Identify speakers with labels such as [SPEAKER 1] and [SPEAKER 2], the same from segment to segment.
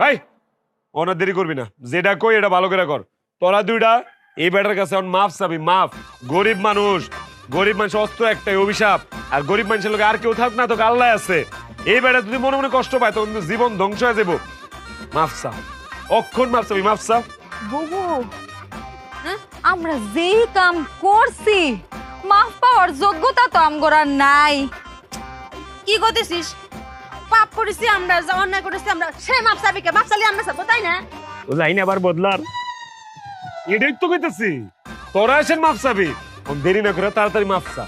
[SPEAKER 1] ভাই ওনার দেরি করবি না। যেটা কই এটা ভালো করে কর। তোরা দুইটা এই বেটার কাছে এখন মাফ চাবি, মাফ। গরিব মানুষ গরিব মানুষ অস্ত্র একটাই, অভিশাপ। আর গরিব মানুষের লোক আর কেউ থাক না, তোকে আল্লাহ আছে। এই বেটা যদি মনে মনে কষ্ট পায়, তখন কিন্তু জীবন ধ্বংস হয়ে যাব। মাফ চা। অক্ষণ মাফ চাবি, মাফ চা।
[SPEAKER 2] বুবু হ্যাঁ? আমরা যেই কাম করছি, মাফ পাওয়ার যোগ্যতা তো আমগোরা নাই।
[SPEAKER 3] কি করতেছিস? পাপ করেছি আমরা যা অন্যায় করেছি আমরা সে মাপ চাবি কে? মাপ চালি আমরা চাবো তাই না?
[SPEAKER 1] ও লাইন আবার বদলার। এটাই তো কইতেছি তোরা চাবি। ও দেরি না করে তাড়াতাড়ি চা।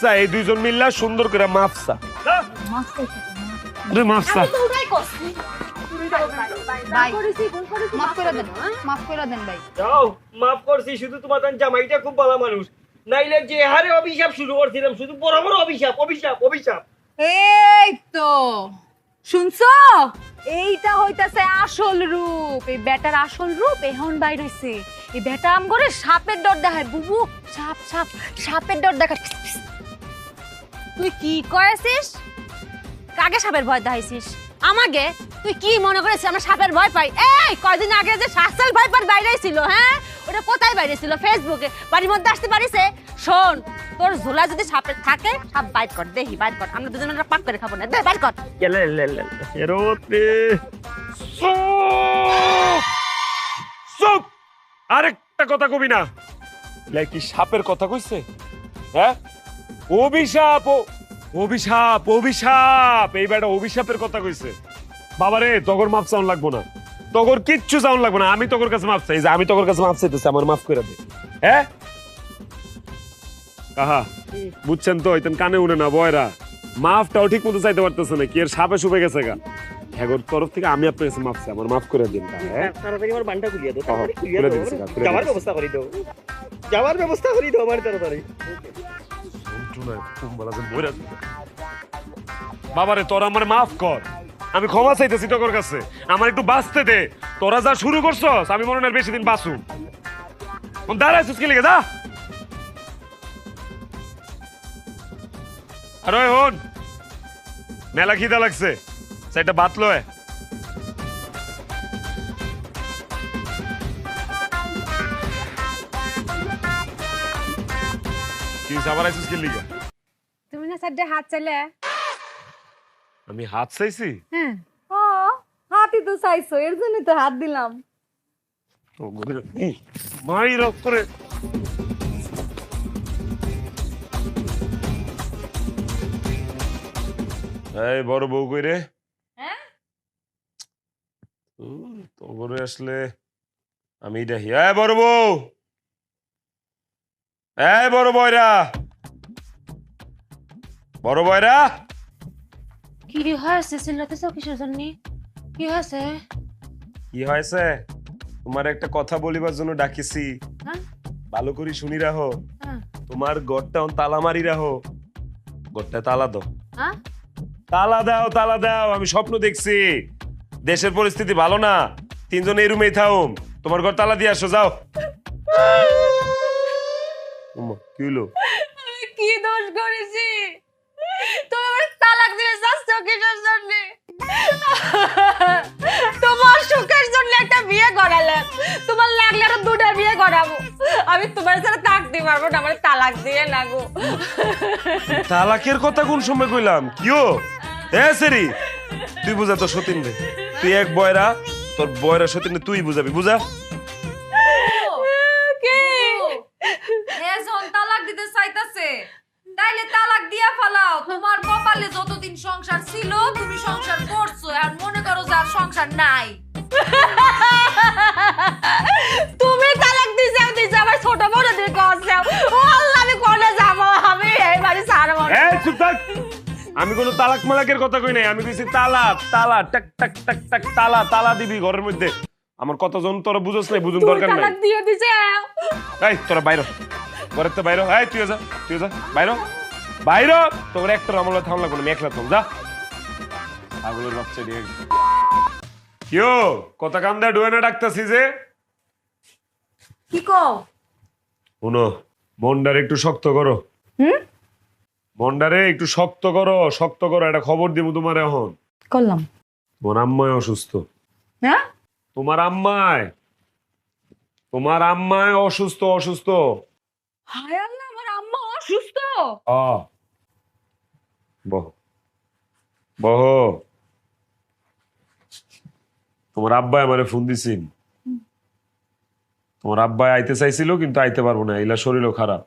[SPEAKER 1] চা এই দুইজন মিল্লা সুন্দর করে মাফ চা। আরে চা।
[SPEAKER 2] মাফ
[SPEAKER 4] করছি। শুধু তোমার জামাইটা খুব ভালো মানুষ। নাইলে যে হারে অভিশাপ শুরু করছিলাম শুধু বড় বড় অভিশাপ অভিশাপ অভিশাপ।
[SPEAKER 2] এই তো শুনছো? এইটা হইতাছে আসল রূপ। এই বেটার আসল রূপ এখন বাইর হইছে। এই বেটা আম সাপের ডর দেখায়, বুবু। সাপ সাপ, সাপের ডর দেখায়।
[SPEAKER 3] তুই কি করেছিস কাকে সাপের ভয় দেখাইছিস? আমাকে? তুই কি মনে করেছিস আমরা সাপের ভয় পাই? এই, কয়দিন আগে যে শাসাল ভয় পার বাইরে ছিল হ্যাঁ? ওটা কোথায় বাইরে ছিল? ফেসবুকে বাড়ির মধ্যে আসতে পারিছে? শোন তোর ঝোলা যদি সাপের থাকে, সাপ বাইট কর দেখি বাইট কর। আমরা দুজন মিলে পাক করে খাব না। দে বাইট কর।
[SPEAKER 4] লে লে এরোতে
[SPEAKER 1] চুপ! চুপ আরেকটা কথা কবি না। লাই কি সাপের কথা কইছে? হ্যাঁ অভিশাপ অভিশাপ অভিশাপ। এই বেটা অভিশাপের কথা কইছে। বাবারে, তগর মাপ চাউন লাগবো না। তগর কিচ্ছু চাউন লাগবো না। আমি তগর কাছে মাপ চাই। যে, আমি তগর কাছে মাপ চাইতেছি, আমার মাফ করে দে। হ্যাঁ কাহা বুঝছেন তো ইতেন কানে উনে না বয়রা। মাফটাও ঠিক মতো চাইতে পারতেছে না কি এর সাপে শুপে গেছে গা? হ্যাগোর তরফ থেকে আমি আপনার কাছে মাফ চাই আমার মাফ করে দিন হ্যাঁ?
[SPEAKER 4] তাড়াতাড়ি আমার বানটা খুলিয়ে দাও খুলিয়ে দাও।
[SPEAKER 1] দিচ্ছি, কাকা, খুলে
[SPEAKER 4] যাওয়ার ব্যবস্থা করে দাও। যাওয়ার ব্যবস্থা করে দাও আমার তাড়াতাড়ি।
[SPEAKER 1] বাবারে তোরা আমার মাফ কর। আমি ক্ষমা চাইতেছি তোর কাছে। আমার একটু বাঁচতে দে। তোরা যা শুরু করছস আমি মনে হয় বেশি দিন বাঁচু দাঁড়াইছিস কি লিখে দা আর ওই হন। মেলা খিদা লাগছে। সেটা বাত লয়। কি আবার আইছিস কি লিখে
[SPEAKER 3] তুমি না সাইডে হাত চাইলে?
[SPEAKER 1] আমি হাত চাইছি?
[SPEAKER 3] হ্যাঁ।
[SPEAKER 2] ও হাতই তো চাইছো এর জন্য তো হাত দিলাম।
[SPEAKER 1] মাই রক করে এই বড় বউ কই রে?
[SPEAKER 2] হ্যাঁ?
[SPEAKER 1] আসলে আমি বড় বউ! এই বড় বয়রা! বড় বয়রা!
[SPEAKER 3] কি হয়েছে? চিল্লাতেছ কিসের জন্য? কি হয়েছে?
[SPEAKER 1] কি হয়েছে? তোমার একটা কথা বলিবার জন্য ডাকিছি।
[SPEAKER 3] হ্যাঁ?
[SPEAKER 1] ভালো করে শুনি রাখো
[SPEAKER 3] হ্যাঁ।
[SPEAKER 1] তোমার গড়টা তালা মারি রাখো গড়টা তালা দাও।
[SPEAKER 3] হ্যাঁ?
[SPEAKER 1] তালা দাও তালা দাও আমি স্বপ্ন দেখছি। দেশের পরিস্থিতি ভালো না তিনজন এই রুমেই থাও তোমার ঘর তালা দিয়ে আসো যাও। কি হলো
[SPEAKER 2] কি দোষ করেছি? তুমি আমার তালাক দিয়ে যাচ্ছ কিসের জন্য? তোমার সুখের জন্য একটা বিয়ে করালে তোমার লাগলে আরও দুটা বিয়ে করাবো। আমি তোমার সাথে থাকতে পারব না আমার তালাক দিয়ে না গো
[SPEAKER 1] তালাকের কথা কোন সময় কইলাম? কিও সেরি তুই বুঝা তো সতীন রে। তুই এক বয়রা তোর বয়রা সতীন রে তুই বুঝাবি বুঝা?
[SPEAKER 2] কি?
[SPEAKER 5] তালাক দিতে চাইতাছে। তাইলে তালাক দিয়া ফেলাও। তোমার কপালে যতদিন সংসার ছিল তুমি সংসার করছ। আর মনে করো যে সংসার নাই।
[SPEAKER 2] তুমি তালাক ছোট বড় দিয়ে করছে ও আল্লাহ আমি কোনে যাব আমি এই বাড়ি ছাড়বো।
[SPEAKER 1] এই চুপ থাক। আমি কোনো তালাক মালাকের কথা কই নাই আমি কইছি তালা তালা টাক টাক টাক টাক তালা তালা দিবি ঘরের মধ্যে আমার কতজন তোরা বুঝোস নাই বুঝুন দরকার নাই
[SPEAKER 2] তালাক দিয়ে দিছে
[SPEAKER 1] এই তোরা বাইর হ। ঘরের তো বাইর। এই তুই যা তুই যা বাইর। বাইর। তোর একটা আমলা থাম লাগবে না একলা থাম যা পাগলের বাচ্চা দিয়ে কিও কথা কান দেয় ডুয়ে না ডাকতাছি যে
[SPEAKER 5] কি কও
[SPEAKER 1] শুনো মনটারে একটু শক্ত করো
[SPEAKER 2] হুম?
[SPEAKER 1] মনটারে একটু শক্ত করো শক্ত করো একটা খবর দিব তোমার এখন।
[SPEAKER 2] করলাম।
[SPEAKER 1] তোমার আম্মায় অসুস্থ।
[SPEAKER 2] হ্যাঁ?
[SPEAKER 1] তোমার আম্মায় তোমার আম্মায় অসুস্থ অসুস্থ।
[SPEAKER 2] হায় আল্লাহ আমার আম্মা অসুস্থ।
[SPEAKER 1] আ। বহ। বহ। তোমার আব্বাই আমারে ফোন দিছিল তোমার আব্বাই আইতে চাইছিল কিন্তু আইতে পারব না। এলা শরীরও খারাপ।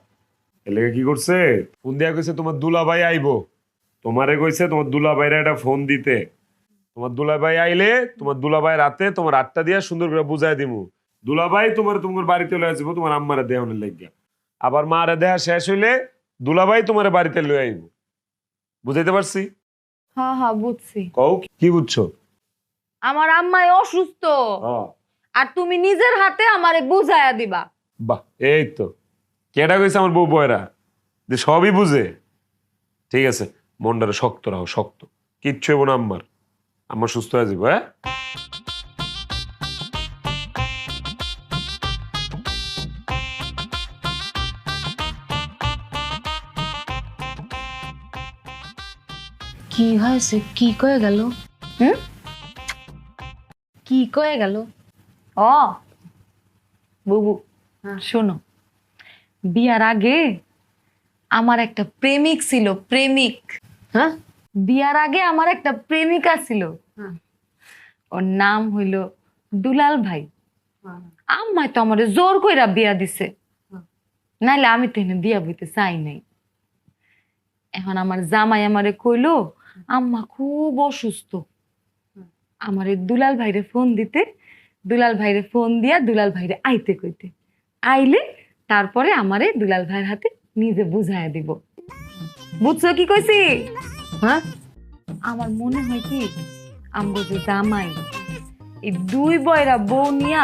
[SPEAKER 1] এলাকা কি করছে? ফোন দিয়া কইছে তোমার দুলাভাই আইবো। তোমারে কইছে তোমার দুলাভাইরা একটা ফোন দিতে। তোমার দুলাভাই আইলে তোমার দুলাভাই রাতে তোমার আটটা দিয়া সুন্দর করে বুঝাই দিমু। দুলাভাই তোমার তোমার বাড়িতে লয়ে আসব তোমার আম্মারে দেহনের লাগিয়া। আবার মারে দেহা শেষ হইলে দুলাভাই তোমার বাড়িতে লয়ে আইব। বুঝাইতে পারছি?
[SPEAKER 2] হ্যাঁ হ্যাঁ বুঝছি।
[SPEAKER 1] কও কি বুঝছ?
[SPEAKER 2] আমার আম্মাই অসুস্থ।
[SPEAKER 1] হ্যাঁ।
[SPEAKER 2] আর তুমি নিজের হাতে আমারে বুঝায়া দিবা।
[SPEAKER 1] বাহ এই তো। কেটা কইছে আমার বউ বয়রা? যে সবই বুঝে। ঠিক আছে মনটারে শক্ত রাখো শক্ত। কিচ্ছু হইব না আম্মার। আমার সুস্থ হয়ে যাব হ্যাঁ?
[SPEAKER 3] কি হয়েছে? কি কয়ে গেল?
[SPEAKER 2] হুম?
[SPEAKER 3] কি কয়ে গেল?
[SPEAKER 2] ও বুবু শোনো। বিয়ার আগে আমার একটা প্রেমিক ছিল প্রেমিক।
[SPEAKER 3] হ্যাঁ?
[SPEAKER 2] বিয়ার আগে আমার একটা প্রেমিকা ছিল।
[SPEAKER 3] হ্যাঁ।
[SPEAKER 2] ওর নাম হইল দুলাল ভাই। আম্মাই তো আমার জোর কইরা বিয়া দিছে।
[SPEAKER 3] হ্যাঁ।
[SPEAKER 2] নাইলে আমি তো এনে বিয়া বইতে চাই নাই। এখন আমার জামাই আমারে কইলো আম্মা খুব অসুস্থ। আমারে দুলাল ভাইরে ফোন দিতে দুলাল ভাইরে ফোন দিয়া দুলাল ভাইরে আইতে কইতে। আইলে তারপরে আমারে দুলাল ভাইয়ের হাতে নিজে বুঝায় দিব। বুঝছ কি কইছি?
[SPEAKER 3] হ্যাঁ?
[SPEAKER 2] আমার মনে হয় কি আমগো যে জামাই এই দুই বয়রা বউ নিয়া